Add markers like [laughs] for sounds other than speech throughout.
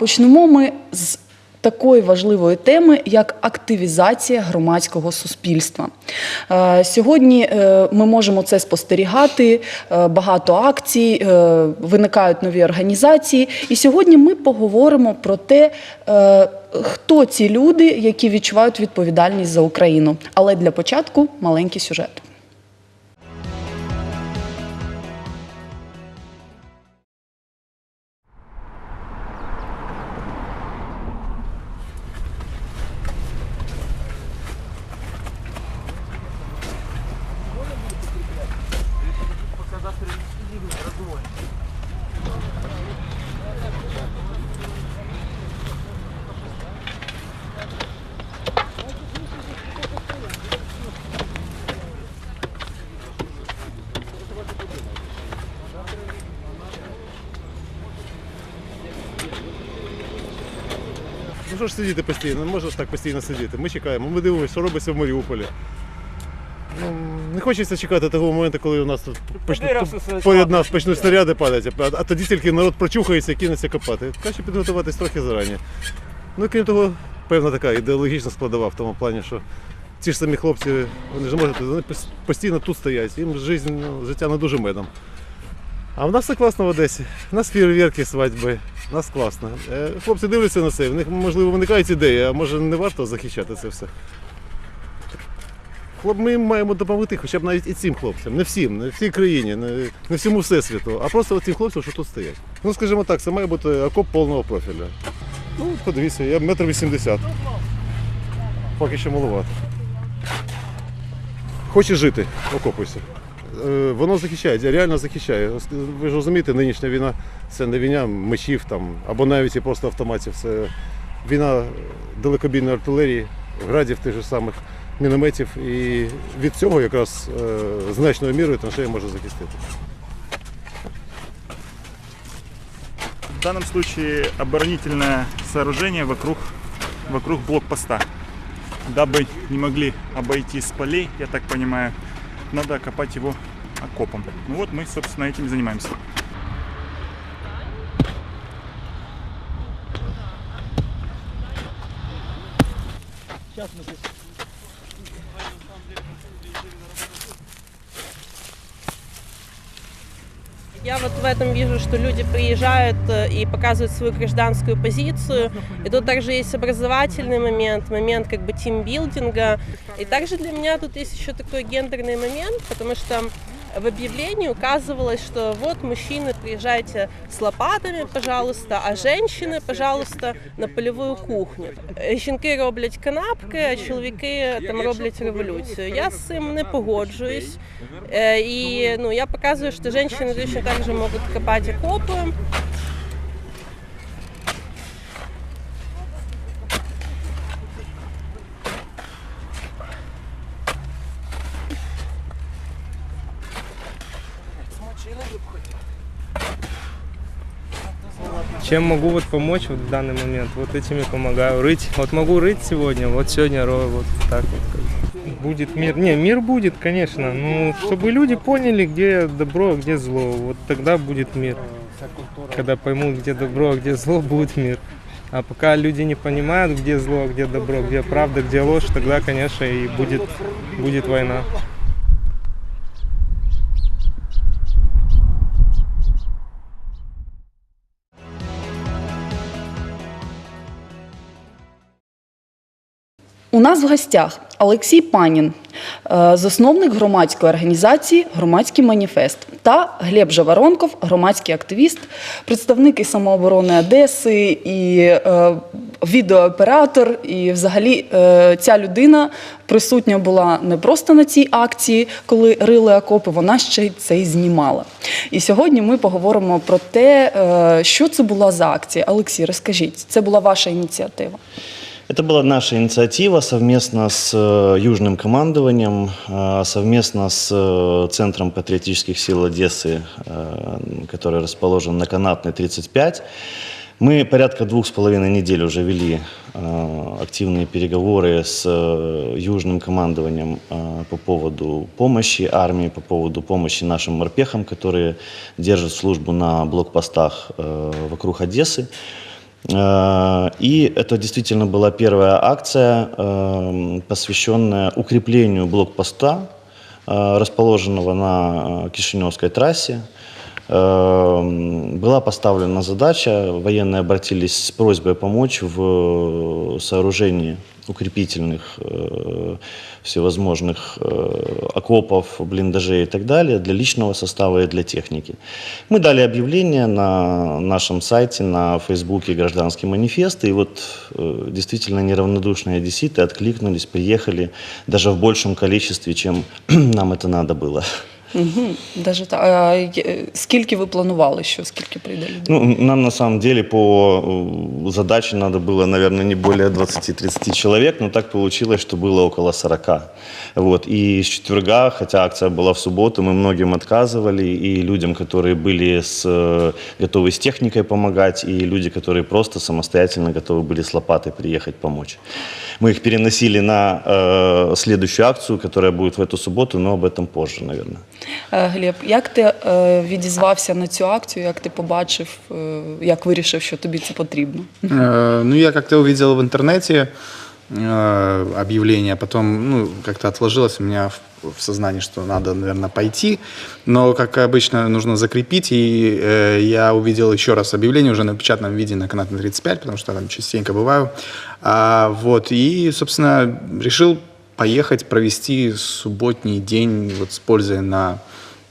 почнемо ми з такої важливої теми, як активізація громадського суспільства. Е, Сьогодні е, ми можемо це спостерігати. е, Багато акцій, виникають нові організації. І сьогодні ми поговоримо про те, хто ці люди, які відчувають відповідальність за Україну. Але для початку маленький сюжет. Що ж сидіти постійно, не можеш так постійно сидіти. Ми чекаємо, ми дивимося, що робиться в Маріуполі. Ну, не хочеться чекати того моменту, коли у нас тут почнуть, поряд нас почнуть снаряди падати, а, а тоді тільки народ прочухається і кинеться копати. Краще підготуватись трохи зарані. Ну і крім того, певна така ідеологічна складова в тому плані, що ці ж самі хлопці, вони ж можуть, вони постійно тут стоять, їм ну, життя не дуже медом. А в нас все класно в Одесі. У нас фейерверки, свадьби, у нас класно. Е, Хлопці дивляться на це, в них можливо виникають ідеї, а може не варто захищати це все. Хлоп, ми маємо допомогти хоча б навіть і цим хлопцям, не всім, не всій країні, не, всьому всесвіту, а просто цим хлопцям, що тут стоять. Ну, скажімо так, це має бути окоп повного профіля. Ну, подивіться, я метр вісімдесят. Поки що маловато. Хочеш жити, окопуйся. Е, Воно захищає, реально захищає. Ви ж розумієте, нинішня війна це не війна мечів там, або навіть і просто автоматів. Це війна далекобійної артилерії, градів тих же самих мінометів. І від цього якраз е, значною мірою траншея може захистити. В данном случае оборонительное сооружение вокруг, вокруг блокпоста. Дабы не могли обойти с полей, я так понимаю, надо копать его окопом. Ну вот мы, собственно, этим и занимаемся. Я вот в этом вижу, что люди приезжают э, и показывают свою гражданскую позицию. И тут также есть образовательный момент, момент как бы тимбилдинга. И также для меня тут есть еще такой гендерный момент, потому что в объявлении указывалось, что вот мужчины, приезжайте с лопатами, пожалуйста, а женщины, пожалуйста, на польову кухню. Е, Жінки роблять канапки, а чоловіки там роблять революцію. Я з цим не погоджуюсь. Е, І ну, я показываю, что женщины точно так же могут копать окопы. Чем могу вот помочь вот в данный момент? Вот этими помогаю рыть. Вот могу рыть сегодня, вот сегодня рою, вот так вот. Будет мир. Не, мир будет, конечно. Ну, чтобы люди поняли, где добро, а где зло. Вот тогда будет мир. Когда поймут, где добро, а где зло, будет мир. А пока люди не понимают, где зло, а где добро, где правда, где ложь, тогда, конечно, и будет, будет война. У нас в гостях Олексій Панін, е, засновник громадської організації Громадський маніфест та Глеб Жаворонков, громадський активіст, представник і самооборони Одеси, і е, відеооператор. І взагалі е, ця людина присутня була не просто на цій акції, коли рили окопи, вона ще й це й знімала. І сьогодні ми поговоримо про те, е, що це була за акція. Олексій, розкажіть, це була ваша ініціатива. Это была наша инициатива совместно с э, Южным командованием, э, совместно с э, Центром патриотических сил Одессы, который расположен на Канатной 35. Мы порядка двух с половиной недель уже вели активные переговоры с Южным командованием по поводу помощи армии, по поводу помощи нашим морпехам, которые держат службу на блокпостах вокруг Одессы. Э, И это действительно была первая акция, э, посвященная укреплению блокпоста, э, расположенного на э, Кишиневской трассе. Э, Была поставлена задача, военные обратились с просьбой помочь в э, сооружении укрепительных э, всевозможных э, окопов, блиндажей и так далее для личного состава и для техники. Мы дали объявление на нашем сайте, на Фейсбуке «Гражданский манифест», и вот действительно неравнодушные одесситы откликнулись, приехали даже в большем количестве, чем [clears throat] нам это надо было. Угу. Даже так. А є- скільки ви планували, що скільки прийде людей? Ну, нам на самом деле по э, задаче надо было, наверное, не более 20-30 человек, но так получилось, что было около 40. Вот. И с четверга, хотя акция была в субботу, мы многим отказывали, и людям, которые были с, э, готовы с техникой помогать, и люди, которые просто самостоятельно готовы были с лопатой приехать помочь. Мы их переносили на э, следующую акцию, которая будет в эту субботу, но об этом позже, наверное. Е, Глеб, як ти е, відізвався на цю акцію, як ти побачив, е, як вирішив, що тобі це потрібно? Э, Ну, я как-то увидел в интернете э, объявление, потом, ну, как-то отложилось у меня в, в сознании, что надо, наверное, пойти, но, как обычно, нужно закрепить, и э, я увидел еще раз объявление уже на печатном виде на канале 35, потому что я там частенько бываю, а, вот, и, собственно, решил поехать провести субботний день, вот, с пользой на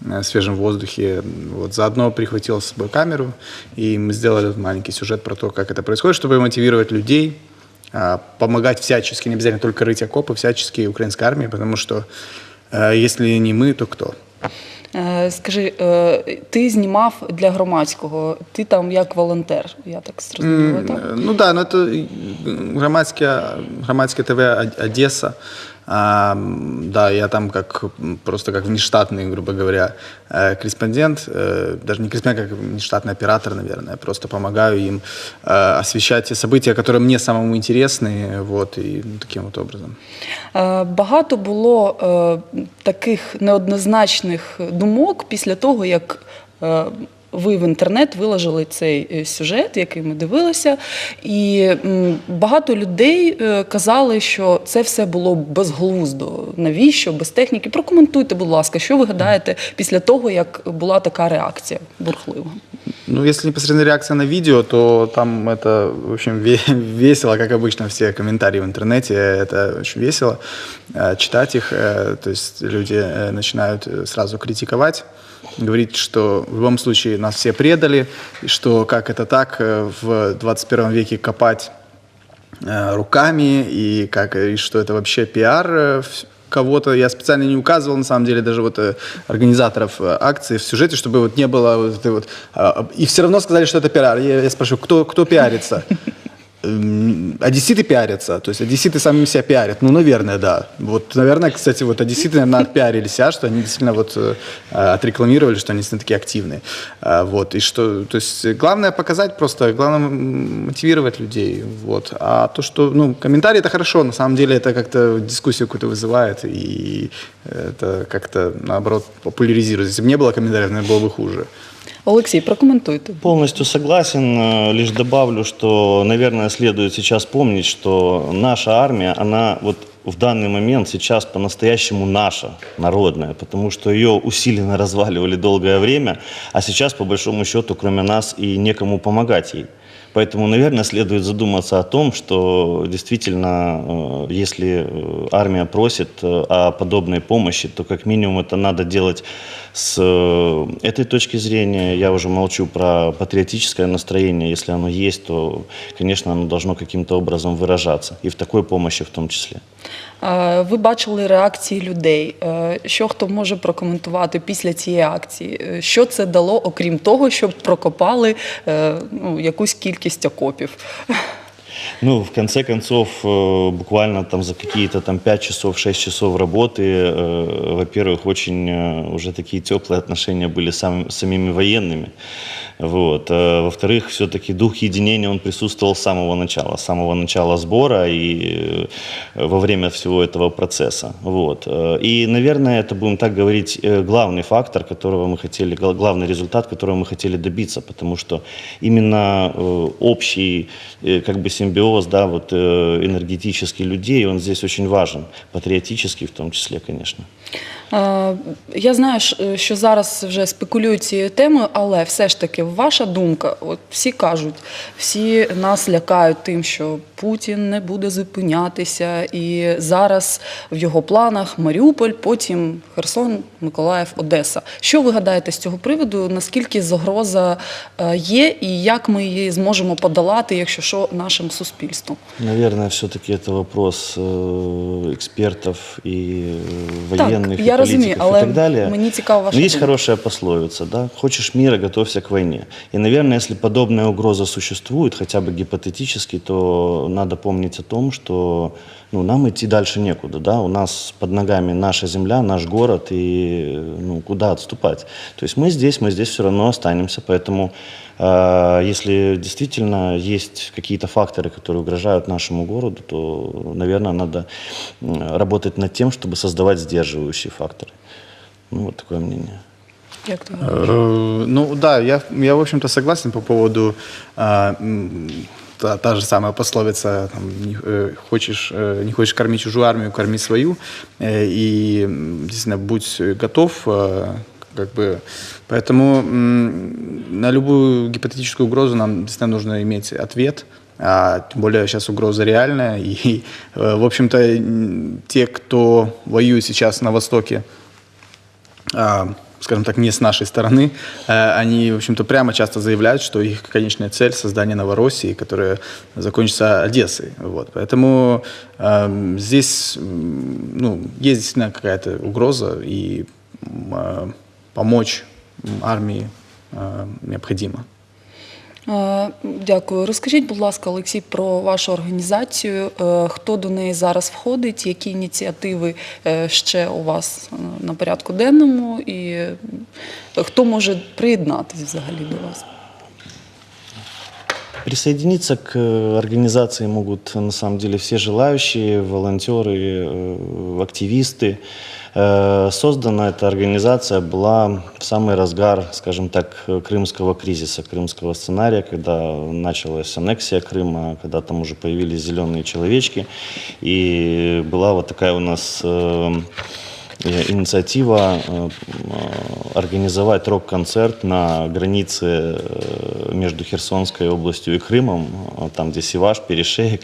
э, свежем воздухе. Вот, заодно прихватил с собой камеру, и мы сделали маленький сюжет про то, как это происходит, чтобы мотивировать людей, а, помогать всячески, не обязательно только рыть окопы, всячески украинской армии, потому что э, если не мы, то кто? Скажи, ти знімав для громадського, ти там як волонтер, я так зрозуміла, так? Ну да, но это э, громадское, громадское ТВ О- Одесса. А, да, я там как просто как внештатный, грубо говоря, э, корреспондент, э, даже не корреспондент, как внештатный оператор, наверное. Просто помогаю им э, освещать те события, которые мне самому интересны, вот, и ну, таким вот образом. Багато було таких неоднозначних думок після того, як ви в інтернет виложили цей е, сюжет, який ми дивилися, і м, багато людей е, казали, що це все було безглуздо. Навіщо? Без техніки. Прокоментуйте, будь ласка, що ви гадаєте після того, як була така реакція бурхлива? Ну, если непосредственно реакция на видео, то там это, в общем, [laughs] ве- весело, как обычно, все комментарии в интернете, это очень весело э, читать их, э, то есть люди э, начинают э, сразу критиковать, Говорить, что в любом случае нас все предали, и что как это так э, в 21 веке копать э, руками, и, как, и что это вообще пиар э, кого-то. Я специально не указывал, на самом деле, даже вот организаторов акции в сюжете, чтобы вот не было вот этой вот... а, И все равно сказали, что это пиар. Я, я спрашиваю, кто, кто пиарится? М, Одесситы пиарятся, то есть одесситы сами себя пиарят. Ну, наверное, да. Вот, наверное, кстати, вот одесситы, наверное, отпиарили себя, что они действительно вот э, отрекламировали, что они действительно такие активные. А, Вот, и что, то есть главное показать просто, главное мотивировать людей, вот. А то, что, ну, комментарии это хорошо, на самом деле это как-то дискуссию какую-то вызывает, и это как-то, наоборот, популяризирует. Если бы не было комментариев, наверное, было бы хуже. Олексій, прокомментуйте. Полностью согласен. Э, Лишь добавлю, что, наверное, следует сейчас помнить, что наша армия, она вот в данный момент сейчас по-настоящему наша, народная, потому что ее усиленно разваливали долгое время, а сейчас, по большому счету, кроме нас и некому помогать ей. Поэтому, наверное, следует задуматься о том, что действительно, э, если э, армия просит э, о подобной помощи, то как минимум это надо делать с этой точки зрения. Я уже молчу про патриотическое настроение. Если оно есть, то, конечно, оно должно каким-то образом выражаться. И в такой помощи в том числе. Е, Ви бачили реакції людей. Е, Що хто може прокоментувати після цієї акції? Е, Що це дало, окрім того, щоб прокопали ну, якусь кількість окопів? Ну, в конце концов, э, буквально там за какие-то там 5 часов, 6 часов работы, э, во-первых, очень э, уже такие теплые отношения были сам- самими военными. Вот. Во-вторых, все-таки дух единения, он присутствовал с самого начала, с самого начала сбора и во время всего этого процесса. Вот. И, наверное, это, будем так говорить, главный фактор, которого мы хотели, гла- главный результат, которого мы хотели добиться, потому что именно общий как бы симбиоз, да, вот э, энергетический людей, он здесь очень важен, патриотический в том числе, конечно. Е, Я знаю, що- що зараз вже спекулюють цією темою, але все ж таки, ваша думка, от всі кажуть, всі нас лякають тим, що Путін не буде зупинятися, і зараз в його планах Маріуполь, потім Херсон, Миколаїв, Одеса. Що ви гадаєте з цього приводу? Наскільки загроза е, є, і як ми її зможемо подолати, якщо що, нашим суспільством? Наверное, все-таки это вопрос э, экспертов и э, Так, военных, я и розумію, политиков але и так далее. мені цікава ваша Но есть думка. хорошая пословица, да? Хочешь мира, готовься к войне. И, наверное, если подобная угроза существует, хотя бы гипотетически, то надо помнить о том, что ну, нам идти дальше некуда, да? У нас под ногами наша земля, наш город, и ну, куда отступать? То есть мы здесь, мы здесь все равно останемся, поэтому э, если действительно есть какие-то факторы, которые угрожают нашему городу, то, наверное, надо работать над тем, чтобы создавать сдерживающие факторы. Ну, вот такое мнение. Як Э, Ну да, я, я в общем-то согласен по поводу а, та, та же самая пословица, там, не, э, хочешь, э, не хочешь кормить чужую армию, корми свою. Э, И действительно будь готов, как бы, поэтому на любую гипотетическую угрозу нам действительно нужно иметь ответ. А, тем более сейчас угроза реальная. И, в общем-то, те, кто воюет сейчас на Востоке, а, скажем так, не с нашей стороны, э, они, в общем-то, прямо часто заявляют, что их конечная цель – создание Новороссии, которая закончится Одессой. Вот. Поэтому эм, здесь ну, есть действительно какая-то угроза, и э, помочь армии э, необходимо. Е, Дякую. Розкажіть, будь ласка, Олексій, про вашу організацію. Е, Хто до неї зараз входить, які ініціативи е, ще у вас е, на порядку денному, і е, хто може приєднатися взагалі до вас? Присоединиться к э, организации могут на самом деле все желающие, волонтеры, э, активисты. Э, Создана эта организация была в самый разгар, скажем так, крымского кризиса, крымского сценария, когда началась аннексия Крыма, когда там уже появились зеленые человечки. И была вот такая у нас э, инициатива э, э, организовать рок-концерт на границе э, между Херсонской областью и Крымом, э, там, где Севаш, Перешеек.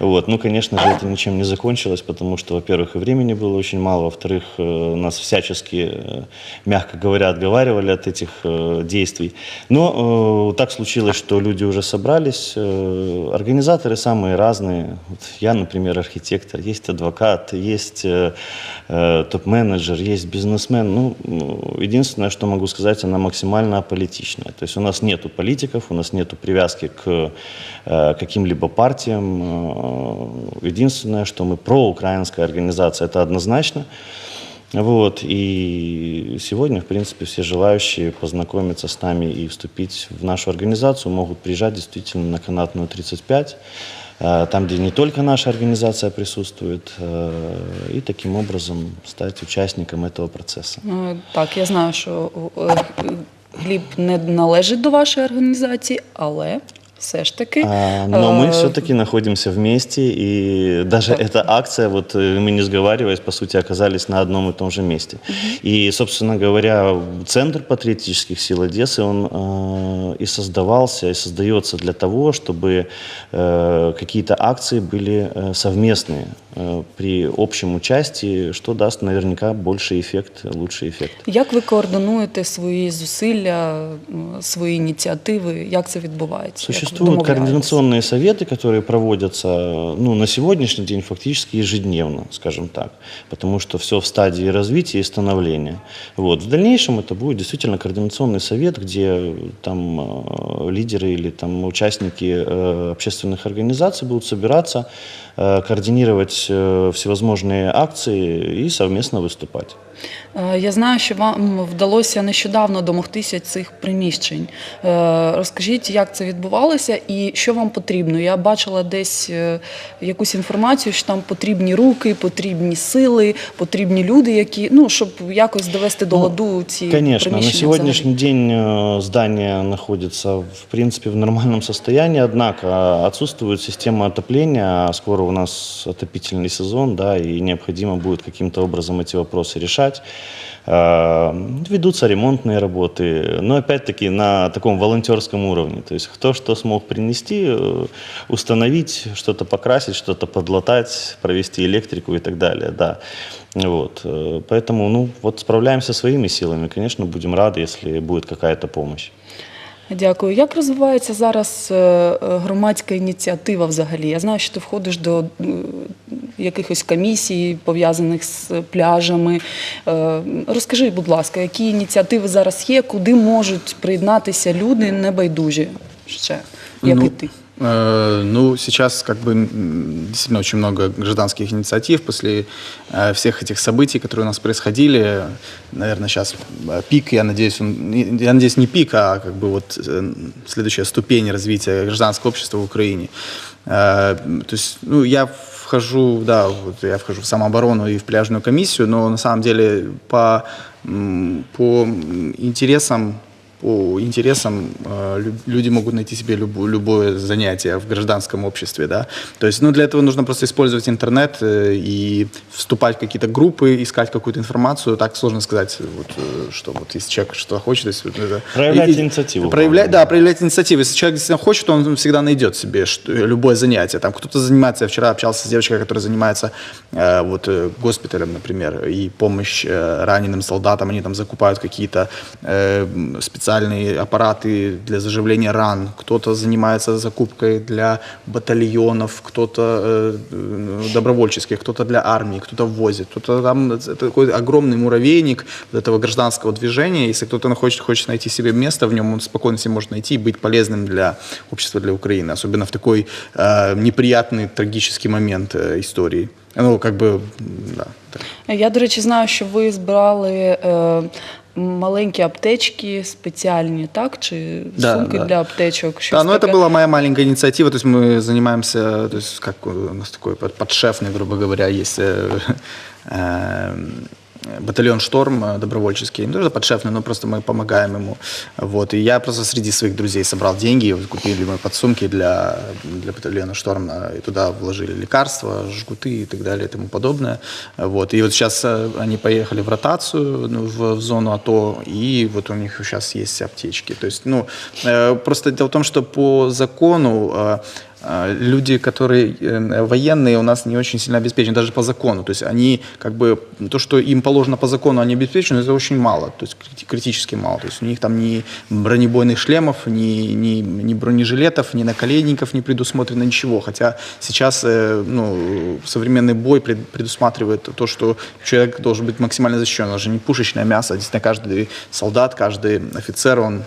Вот. Ну, конечно же, это ничем не закончилось, потому что, во-первых, и времени было очень мало, во-вторых, э, нас всячески, э, мягко говоря, отговаривали от этих э, действий. Но э, так случилось, что люди уже собрались, э, организаторы самые разные. Вот я, например, архитектор, есть адвокат, есть э, топ-менеджер, есть бизнесмен. Ну, ну, единственное, что могу сказать, она максимально аполитичная. То есть у нас нету политиков, у нас нету привязки к э, каким-либо партиям. Э, Единственное, что мы проукраинская организация, это однозначно. Вот, и сегодня, в принципе, все желающие познакомиться с нами и вступить в нашу организацию могут приезжать действительно на канатную 35, э, там, где не только наша организация присутствует, э, и таким образом стать участником этого процесса. Е, Так, я знаю, що е, Гліб не належить до вашої організації, але все ж таки. А, Но мы е, все-таки находимся вместе, и даже эта акция, вот э, мы не сговариваясь, по сути, оказались на одном и том же месте. И, собственно говоря, Центр патриотических сил Одессы, он э, и создавался, и создается для того, чтобы э, какие-то акции были э, совместные при общем участии, что даст наверняка больший эффект, лучший эффект. Як ви координуєте свої зусилля, м, свої ініціативи? Як це відбувається? Як ви Существуют домовляєтесь? координационные советы, которые проводятся ну, на сегодняшний день фактически ежедневно, скажем так, потому что все в стадии развития и становления. Вот. В дальнейшем это будет действительно координационный совет, где там э, лидеры или там участники э, общественных организаций будут собираться, э, координировать э, всевозможные акции и совместно выступать. Е, Я знаю, що вам вдалося нещодавно домогтися цих приміщень. Е, Розкажіть, як це відбувалося і що вам потрібно? Я бачила десь е, якусь інформацію, що там потрібні руки, потрібні сили, потрібні люди, які ну щоб якось довести до Ну, ладу ці Конечно, на приміщення. сегодняшний день э, здание находится в принципе в нормальном состоянии, однако отсутствует система отопления, а скоро у нас отопительный сезон, да, и необходимо будет каким-то образом эти вопросы решать. Э, Ведутся ремонтные работы, но опять-таки на таком волонтерском уровне. То есть кто что смог принести, э, установить, что-то покрасить, что-то подлатать, провести электрику и так далее, да. Вот. э, Поэтому, ну, вот справляемся своими силами. Конечно, будем рады, если будет какая-то помощь. Дякую. Як розвивається зараз е, е, громадська ініціатива взагалі? Я знаю, що ти входиш до е, якихось комісій, пов'язаних з пляжами. Е, Розкажи, будь ласка, які ініціативи зараз є, куди можуть приєднатися люди небайдужі ще, як Ну, і ти? Э, Ну, сейчас как бы м, действительно очень много гражданских инициатив после э, всех этих событий, которые у нас происходили. Наверное, сейчас э, пик, я надеюсь, он, не- я надеюсь, не пик, а как бы вот э, следующая ступень развития гражданского общества в Украине. Э, То есть, ну, я вхожу, да, вот я вхожу в самооборону и в пляжную комиссию, но на самом деле по, по интересам по интересам э, лю- люди могут найти себе любо- любое занятие в гражданском обществе, да. То есть, ну, для этого нужно просто использовать интернет э, и вступать в какие-то группы, искать какую-то информацию. Так сложно сказать, вот, э, что вот если человек что хочет, если это- Проявлять и- инициативу, Проявлять, да, проявлять инициативу. Если человек действительно хочет, он всегда найдет себе что- любое занятие. Там кто-то занимается, я вчера общался с девочкой, которая занимается э, вот госпиталем, например, и помощь э, раненым солдатам, они там закупают какие-то э, м, специальные аппараты для заживления ран, кто-то занимается закупкой для батальонов, кто-то э, э, добровольческих, кто-то для армии, кто-то возит, кто-то там это такой огромный муравейник этого гражданского движения. Если кто-то хочет, хочет найти себе место в нем, он спокойно себе может найти и быть полезным для общества, для Украины, особенно в такой э, неприятный, трагический момент э, истории. Ну, как бы, да. так. Я, до речі, знаю, що ви збирали е, маленькі аптечки спеціальні, так? Чи Да, сумки да. для аптечок? Да, щось ну это таке? была моя маленькая инициатива, то есть мы занимаемся, то есть как у нас такой под- подшефный, грубо говоря, есть э, э, батальон «Шторм» э, добровольческий, ну, тоже подшефный, но просто мы помогаем ему. Вот, и я просто среди своих друзей собрал деньги, вот купили мы подсумки для, для батальона «Шторм», э, и туда вложили лекарства, жгуты и так далее и тому подобное. Вот, и вот сейчас э, они поехали в ротацию ну, в, в зону АТО, и вот у них сейчас есть аптечки. То есть, ну, э, просто дело в том, что по закону э, люди, которые э, военные, у нас не очень сильно обеспечены, даже по закону. То есть они как бы то, что им положено по закону, они обеспечены, это очень мало, то есть крити- критически мало. То есть у них там ни бронебойных шлемов, ни, ни, ни бронежилетов, ни наколенников не предусмотрено ничего. Хотя сейчас э, ну, современный бой пред- предусматривает то, что человек должен быть максимально защищен. Он же не пушечное мясо. Действительно, каждый солдат, каждый офицер, он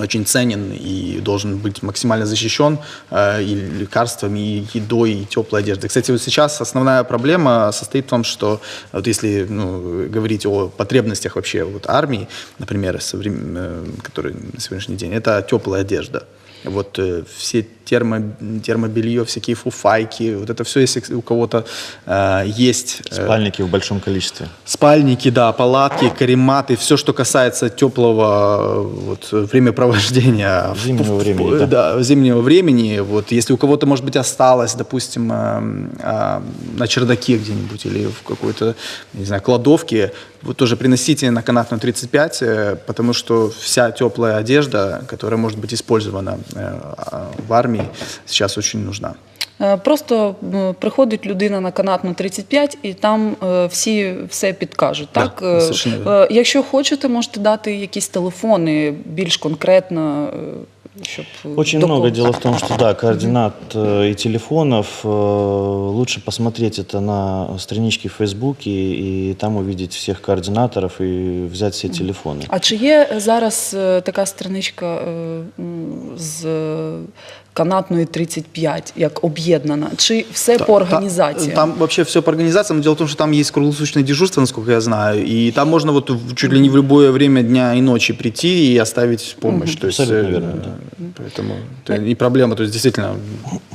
очень ценен и должен быть максимально защищен э, и лекарствами, и едой, и теплой одеждой. Кстати, вот сейчас основная проблема состоит в том, что вот если ну, говорить о потребностях вообще вот армии, например, соврем- э, которые на сегодняшний день, это теплая одежда. Вот э, все термо, термобелье, всякие фуфайки, вот это все, если у кого-то э, есть э, Спальники в большом количестве. Спальники, да, палатки, карематы, все, что касается теплого вот, времяпровождения. в- Зимнего в- времени, да. зимнего времени. Вот, если у кого-то, может быть, осталось, допустим, эм, а, на чердаке где-нибудь или в какой-то, не знаю, кладовке, вот тоже приносите на канатную 35, э, потому что вся теплая одежда, которая может быть использована э, а, в армии, сейчас очень нужна. Е, Просто м, приходить людина на канатну 35 і там е, всі все підкажуть. Да, Так, Е, совершенно вірно. е, якщо хочете, можете дати якісь телефони більш конкретно, е, щоб Очень до много. кого- Дело в том, что да, координат э, и телефонов э, лучше посмотреть это на страничке в Фейсбуке и там увидеть всех координаторов и взять все телефоны. А чи є зараз е, така страничка е, м, з е, канатної 35, як об'єднана? Чи все по організації? Там, вообще все по организациям. Дело в том, что там есть круглосуточное дежурство, насколько я знаю, и там можно вот в- чуть ли не в любое время дня и ночи прийти и оставить помощь. То есть, Абсолютно э, верно, да. Поэтому это не проблема. То есть действительно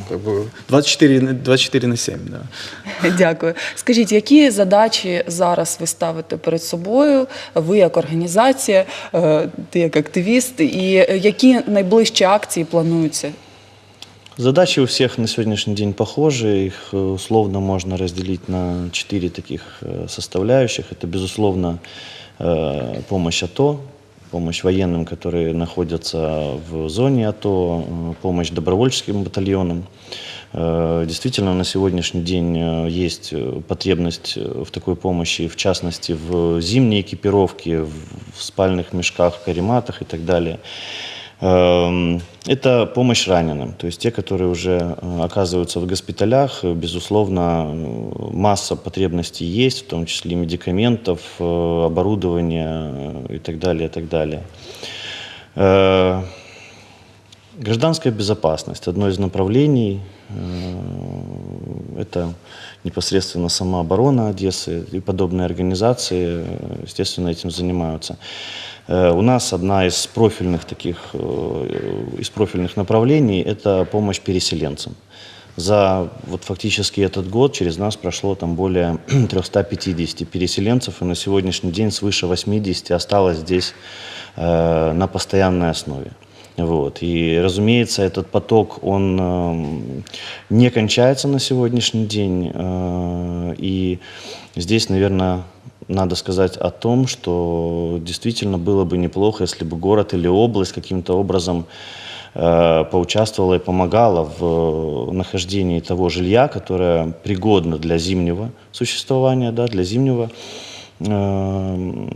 как бы 24, на- 24 на 7. Да. [laughs] Дякую. Скажіть, які задачі зараз ви ставите перед собою? Ви як організація, е, ти як активіст, і е, які найближчі акції плануються? Задачи у всех на сегодняшний день похожи. Их э, условно можно разделить на четыре таких э, составляющих. Это, безусловно, э, помощь АТО, помощь военным, которые находятся в зоне АТО, помощь добровольческим батальонам. Действительно, на сегодняшний день есть потребность в такой помощи, в частности, в зимней экипировке, в спальных мешках, карематах и так далее. Эм, Это помощь раненым, то есть те, которые уже э, оказываются в госпиталях, безусловно, масса потребностей есть, в том числе медикаментов, э, оборудования э, и так далее, и так далее. Гражданская безопасность – одно из направлений. Это непосредственно самооборона Одессы и подобные организации, естественно, этим занимаются. Э, У нас одна из профильных таких, э, из профильных направлений – это помощь переселенцам. За вот фактически этот год через нас прошло там более [clears throat] 350 переселенцев, и на сегодняшний день свыше 80 осталось здесь э, на постоянной основе. Вот. И, разумеется, этот поток, он эм, не кончается на сегодняшний день. э, И здесь, наверное, надо сказать о том, что действительно было бы неплохо, если бы город или область каким-то образом э, поучаствовала и помогала в э, нахождении того жилья, которое пригодно для зимнего существования, да, для зимнего эм,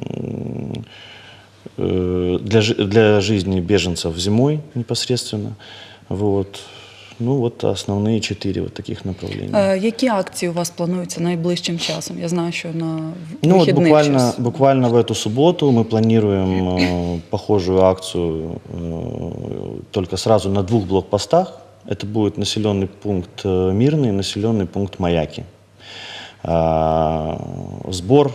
э, для, для жизни беженцев зимой непосредственно. Вот. Ну, вот основные четыре вот таких направления. Е, Які акції у вас плануються найближчим часом? Я знаю, що на в- Ну, вот вихідних буквально, час. буквально в эту субботу мы планируем э, похожую акцию э, только сразу на двух блокпостах. Это будет населенный пункт э, Мирный и населенный пункт Маяки. А, Сбор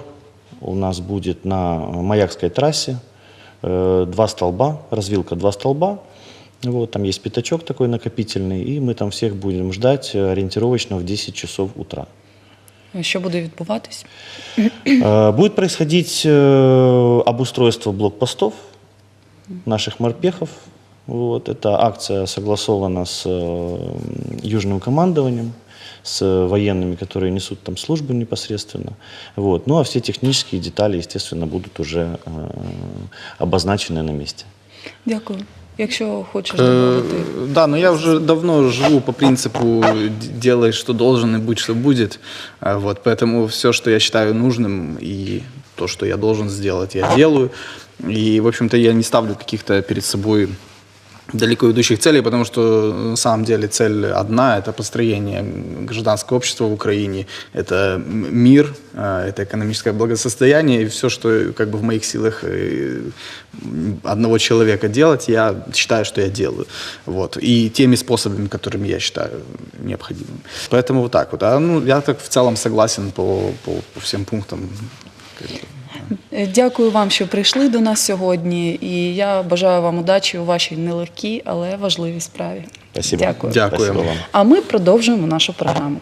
у нас будет на Маякской трассе. Э, Два столба, развилка два столба. Вот, там есть пятачок такой накопительный, и мы там всех будем ждать э, ориентировочно в 10 часов утра. Що буде відбуватись? Э, Будет происходить э, обустройство блокпостов наших морпехов. Вот, эта акция согласована с южным командованием, с военными, которые несут там службу непосредственно. Вот. Ну а все технические детали, естественно, будут уже обозначены на месте. Дякую. Якщо хочеш Э, додати. Да, но я уже давно живу по принципу делай, что должен, и будь, что будет. А, Вот, поэтому все, что я считаю нужным, и то, что я должен сделать, я делаю. И, в общем-то, я не ставлю каких-то перед собой далеко идущих целей, потому что на самом деле цель одна – это построение гражданского общества в Украине, это мир, э, это экономическое благосостояние, и все, что как бы в моих силах э, одного человека делать, я считаю, что я делаю. Вот. И теми способами, которыми я считаю необходимыми. Поэтому вот так вот. А, ну, я так в целом согласен по, по, по всем пунктам. Е, Дякую вам, що прийшли до нас сьогодні. І я бажаю вам удачі у вашій нелегкій, але важливій справі. Спасибо. Дякую. Дякую. Спасибо вам. А ми продовжуємо нашу програму.